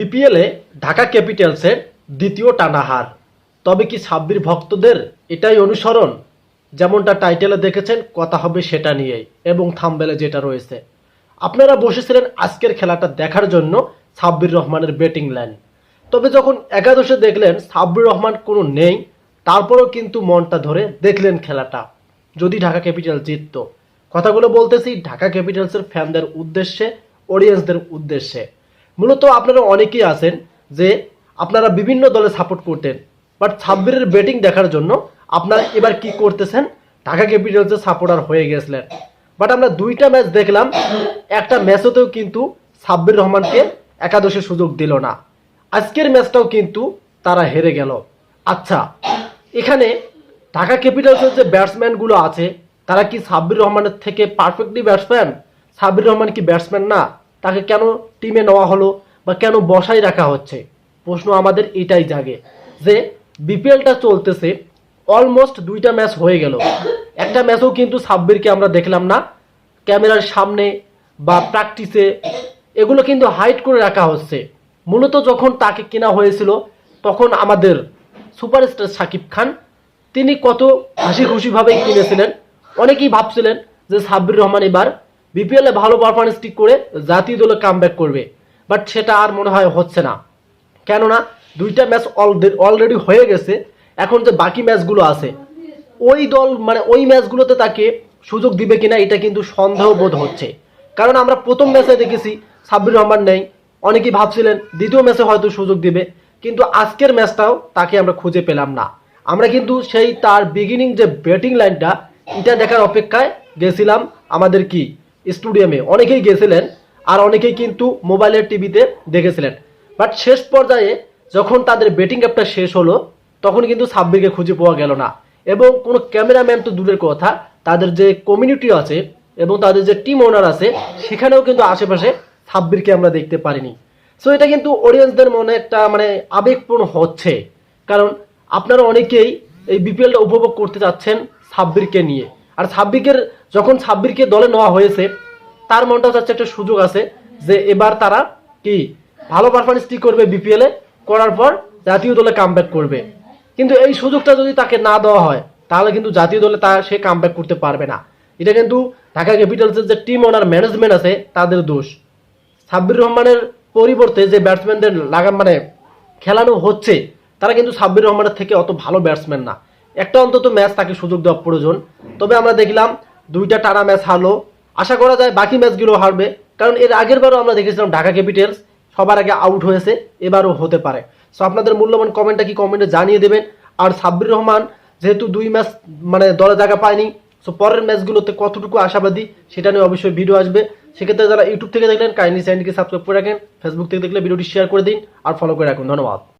বিপিএলে ঢাকা ক্যাপিটালসের দ্বিতীয় টানাহার। তবে কি সাব্বির ভক্তদের এটাই অনুসরণ? যেমনটা টাইটেলে দেখেছেন, কথা হবে সেটা নিয়েই এবং থামবেলে যেটা রয়েছে। আপনারা বসেছিলেন আজকের খেলাটা দেখার জন্য সাব্বির রহমানের ব্যাটিং লাইন। তবে যখন একাদশে দেখলেন সাব্বির রহমান কোনো নেই, তারপরেও কিন্তু মনটা ধরে দেখলেন খেলাটা। যদি ঢাকা ক্যাপিটাল জিতত। কথাগুলো বলতেছি ঢাকা ক্যাপিটালসের ফ্যানদের উদ্দেশ্যে, অডিয়েন্সদের উদ্দেশ্যে। মূলত আপনারা অনেকেই আছেন যে আপনারা বিভিন্ন দলে সাপোর্ট করতেন বাট ছাব্বিরের ব্যাটিং দেখার জন্য আপনারা এবার কি করতেছেন? ঢাকা ক্যাপিটালসের সাপোর্টার হয়ে গেছিলেন। বাট আমরা দুইটা ম্যাচ দেখলাম, একটা ম্যাচেতেও কিন্তু সাব্বির রহমানকে একাদশে সুযোগ দিল না। আজকের ম্যাচটাও কিন্তু তারা হেরে গেল। আচ্ছা এখানে ঢাকা ক্যাপিটালসের যে ব্যাটসম্যানগুলো আছে, তারা কি সাব্বির রহমানের থেকে পারফেক্টলি ব্যাটসম্যান সাব্বির রহমান কি ব্যাটসম্যান না? তাকে কেন টিমে নেওয়া হলো বা কেন বসাই রাখা হচ্ছে? প্রশ্ন আমাদের এটাই জাগে যে বিপিএলটা চলতেছে অলমোস্ট দুইটা ম্যাচ হয়ে গেল। একটা ম্যাচও কিন্তু সাব্বিরকে আমরা দেখলাম না। ক্যামেরার সামনে বা প্র্যাকটিসে এগুলো কিন্তু হাইড করে রাখা হচ্ছে। মূলত যখন তাকে কেনা হয়েছিল তখন আমাদের সুপারস্টার সাকিব খান, তিনি কত হাসি খুশিভাবে কিনেছিলেন। অনেকেই ভাবছিলেন যে সাব্বির রহমান এবার বিপিএল ভালো পারফরমেন্স ঠিক করে জাতীয় দলে কামব্যাক করবে। বাট সেটা আর মনে হয় হচ্ছে না। কেননা, দুইটা ম্যাচ অলরেডি হয়ে গেছে। এখন যে বাকি ম্যাচগুলো আছে, ওই দল মানে ওই ম্যাচগুলোতে তাকে সুযোগ দিবে কিনা, এটা কিন্তু সন্দেহ বোধ হচ্ছে। কারণ আমরা প্রথম ম্যাচে দেখেছি, সাব্বির রহমান নেই। অনেকেই ভাবছিলেন, দ্বিতীয় ম্যাচে হয়তো সুযোগ দিবে। কিন্তু আজকের ম্যাচটাও তাকে আমরা খুঁজে পেলাম না। আমরা কিন্তু সেই তার বিগিনিং যে ব্যাটিং লাইনটা এটা দেখার অপেক্ষায় গেছিলাম। আমাদের কি? স্টুডিয়ামে অনেকেই গেছিলেন আর অনেকেই কিন্তু মোবাইলের টিভিতে দেখেছিলেন। বাট শেষ পর্যায়ে যখন তাদের ব্যাটিং অ্যাপটা শেষ হলো, তখন কিন্তু সাব্বিরকে খুঁজে পাওয়া গেল না। এবং কোনো ক্যামেরাম্যান তো দূরের কথা, তাদের যে কমিউনিটি আছে এবং তাদের যে টিম ওনার আছে, সেখানেও কিন্তু আশেপাশে সাব্বিরকে আমরা দেখতে পারিনি। সো এটা কিন্তু অডিয়েন্সদের মনে একটা মানে আবেগপূর্ণ হচ্ছে। কারণ আপনারা অনেকেই এই বিপিএলটা উপভোগ করতে চাচ্ছেন সাব্বিরকে নিয়ে। আর সাব্বিকের যখন সাব্বিরকে দলে নেওয়া হয়েছে, তার মনটা চাচ্ছে একটা সুযোগ আছে যে এবার তারা কি ভালো পারফরমেন্স ঠিক করবে বিপিএলে করার পর জাতীয় দলে কামব্যাক করবে। কিন্তু এই সুযোগটা যদি তাকে না দেওয়া হয়, তাহলে কিন্তু জাতীয় দলে তা সে কামব্যাক করতে পারবে না। এটা কিন্তু ঢাকা ক্যাপিটালসের যে টিম ওনার ম্যানেজমেন্ট আছে, তাদের দোষ। সাব্বির রহমানের পরিবর্তে যে ব্যাটসম্যানদের লাগা মানে খেলানো হচ্ছে, তারা কিন্তু সাব্বির রহমানের থেকে অত ভালো ব্যাটসম্যান না। একটা অন্তত ম্যাচ তাকে সুযোগ দেওয়া প্রয়োজন। তবে আমরা দেখলাম দুইটা টানা ম্যাচ হারলো। আশা করা যায় বাকি ম্যাচগুলো হারবে। কারণ এর আগের বারও আমরা দেখেছিলাম ঢাকা ক্যাপিটালস সবার আগে আউট হয়েছে, এবারও হতে পারে। সো আপনাদের মূল্যবান কমেন্টটা কি কমেন্টে জানিয়ে দেবেন। আর সাব্বির রহমান যেহেতু দুই ম্যাচ মানে দলে জায়গা পায়নি সো পরের ম্যাচগুলোতে কতটুকু আশাবাদী সেটা নিয়ে অবশ্যই ভিডিও আসবে। সেক্ষেত্রে যারা ইউটিউব থেকে দেখলেন কাইন্ডলি চ্যানেলকে সাবস্ক্রাইব করে রাখেন। ফেসবুক থেকে দেখলে ভিডিওটি শেয়ার করে দিন। আর ফলো করে রাখুন। ধন্যবাদ।